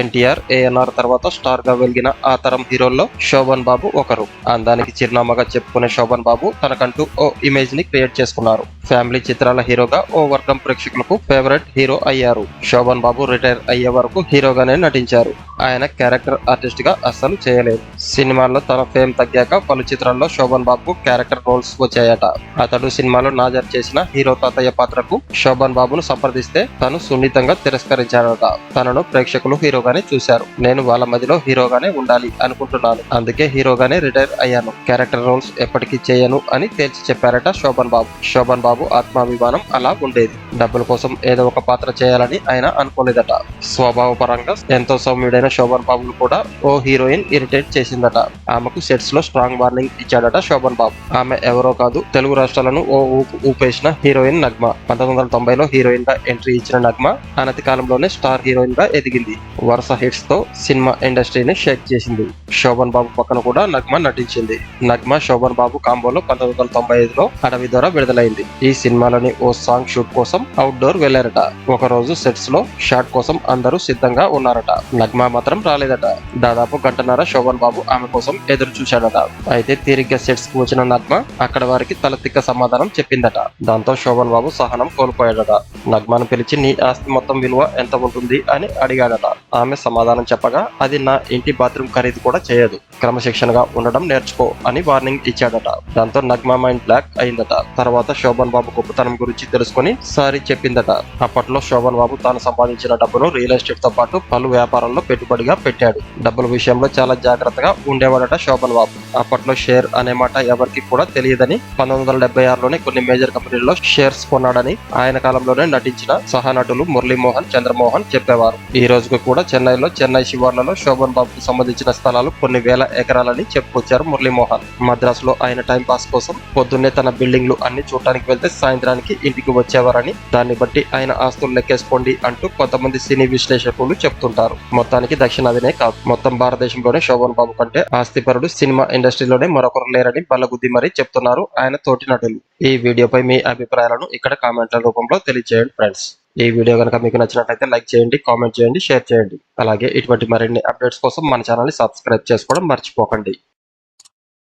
ఎన్టీఆర్ ఏఎన్ఆర్ తర్వాత స్టార్గా వెలిగిన ఆ తరం హీరోల్లో శోభన్ బాబు ఒకరు. అందానికి చిరునామాగా చెప్పుకునే శోభన్ బాబు తనకంటూ ఓ ఇమేజ్ని క్రియేట్ చేసుకున్నారు. ఫ్యామిలీ చిత్రాల హీరోగా ఓ వర్గం ప్రేక్షకులకు ఫేవరెట్ హీరో అయ్యారు. శోభన్ బాబు రిటైర్ అయ్యే వరకు హీరోగానే నటించారు. ఆయన క్యారెక్టర్ ఆర్టిస్ట్గా అస్సలు చేయలేదు. సినిమాల్లో తన ఫేమ్ తగ్గాక పలు చిత్రాల్లో శోభన్ బాబు క్యారెక్టర్ రోల్స్ వచ్చాయట. అతడు సినిమాలో నాజర్ చేసిన హీరో తాతయ్య పాత్రకు శోభన్ బాబును సంప్రదిస్తే తను సున్నితంగా తిరస్కరించాడట. తనను ప్రేక్షకులు హీరోగానే చూశారు. నేను వాళ్ళ మధ్యలో హీరోగానే ఉండాలి అనుకుంటున్నాను. అందుకే హీరోగానే రిటైర్ అయ్యాను. క్యారెక్టర్ రోల్స్ ఎప్పటికీ చేయను అని తేల్చి చెప్పారట శోభన్ బాబు. శోభన్ బాబు ఆత్మాభిమానం అలా ఉండేది. డబ్బుల కోసం ఏదో ఒక పాత్ర చేయాలని ఆయన అనుకోలేదట. స్వభావ పరంగా ఎంతో సౌమ్యుడైన శోభన్ బాబును కూడా ఓ హీరోయిన్ ఇరిటేట్ చేసిందట. ఆమెకు సెట్స్లో స్ట్రాంగ్ వార్నింగ్ ఇచ్చాడట శోభన్ బాబు. ఆమె ఎవరో కాదు తెలుగు రాష్ట్రాలను ఓ ఊపు ఊపేసిన హీరోయిన్ నగ్మ. పంతొమ్మిది వందల తొంభైలో హీరోయిన్గా ఎంట్రీ ఇచ్చిన నగ్మ అనతి కాలంలోనే స్టార్ హీరోయిన్గా ఎదిగింది. వరుస హిట్స్తో సినిమా ఇండస్ట్రీని షేక్ చేసింది. శోభన్ బాబు పక్కన కూడా నగ్మ నటించింది. నగ్మ శోభన్ బాబు కాంబోలో పంతొమ్మిది వందల తొంభై ఐదులో అడవి ద్వారా విడుదలైంది. ఈ సినిమాలోని ఓ సాంగ్ షూట్ కోసం అవుట్డోర్ వెళ్ళారట ఒకరోజు సెట్స్లో షాట్ కోసం అందరూ సిద్ధంగా ఉన్నారట. నగ్మా మాత్రం రాలేదట. దాదాపు గంటన్నర శోభన్ బాబు ఆమె కోసం ఎదురు చూశాడట. అయితే తిరిగ్గా సెట్స్కు వచ్చిన నగ్మ అక్కడ వారికి తల తిక్క సమాధానం చెప్పిందట. దాంతో శోభన్ బాబు సహనం కోల్పోయాడట. నగ్మాను పిలిచి నీ ఆస్తి మొత్తం విలువ ఎంత ఉంటుంది? అని అడిగాడట. ఆమె సమాధానం చెప్పగా అది నా ఇంటి బాత్రూమ్ ఖరీదు కూడా చేయదు. క్రమశిక్షణగా ఉండడం నేర్చుకో అని వార్నింగ్ ఇచ్చాడట. దాంతో నగ్మా మైండ్ బ్లాక్ అయిందట. తర్వాత శోభన్ బాబు గొప్పతనం గురించి తెలుసుకొని సారీ చెప్పిందట. అప్పట్లో శోభన్ బాబు తాను సంపాదించిన డబ్బును రియల్ ఎస్టేట్తో పాటు పలు వ్యాపారాల్లో పెట్టుబడిగా పెట్టాడు. డబ్బుల విషయంలో చాలా జాగ్రత్తగా ఉండేవాడట శోభన్ బాబు. అప్పట్లో షేర్ అనే మాట ఎవరికి కూడా తెలియదని పంతొమ్మిది వందల డెబ్బై ఆరులోనే కొన్ని మేజర్ కంపెనీల్లో షేర్స్ కొన్నాడని ఆయన కాలంలోనే నటించిన సహనటులు మురళీమోహన్ చంద్రమోహన్ చెప్పేవారు. ఈ రోజుకు కూడా చెన్నైలో చెన్నై శివార్లలో శోభన్ బాబుకు సంబంధించిన స్థలాలు కొన్ని వేల ఎకరాలని చెప్పుకొచ్చారు మురళీమోహన్. మద్రాసులో ఆయన టైం పాస్ కోసం పొద్దున్నే తన బిల్డింగ్లు అన్ని చూడటానికి వెళ్తే సాయంత్రానికి ఇంటికి వచ్చేవారని దాన్ని బట్టి ఆయన ఆస్తులు లెక్కేసుకోండి అంటూ కొంతమంది సినీ విశ్లేషకులు చెప్తుంటారు. మొత్తానికి దక్షిణాదినే కాదు. మొత్తం భారతదేశంలోనే శోభన్ బాబు కంటే ఆస్తిపరుడు సినిమా ఇండస్ట్రీలోనే మరొకరు లేరని బలగుద్ది మరీ చెప్తున్నారు ఆయన తోటి నటులు. ఈ వీడియోపై మీ అభిప్రాయాలను ఇక్కడ కామెంట్ల రూపంలో తెలియజేయండి ఫ్రెండ్స్. ఈ వీడియో కనుక మీకు నచ్చినట్లయితే లైక్ చేయండి కామెంట్ చేయండి షేర్ చేయండి. అలాగే ఇటువంటి మరిన్ని అప్డేట్స్ కోసం మన ఛానల్ని సబ్స్క్రైబ్ చేసుకోవడం మర్చిపోకండి.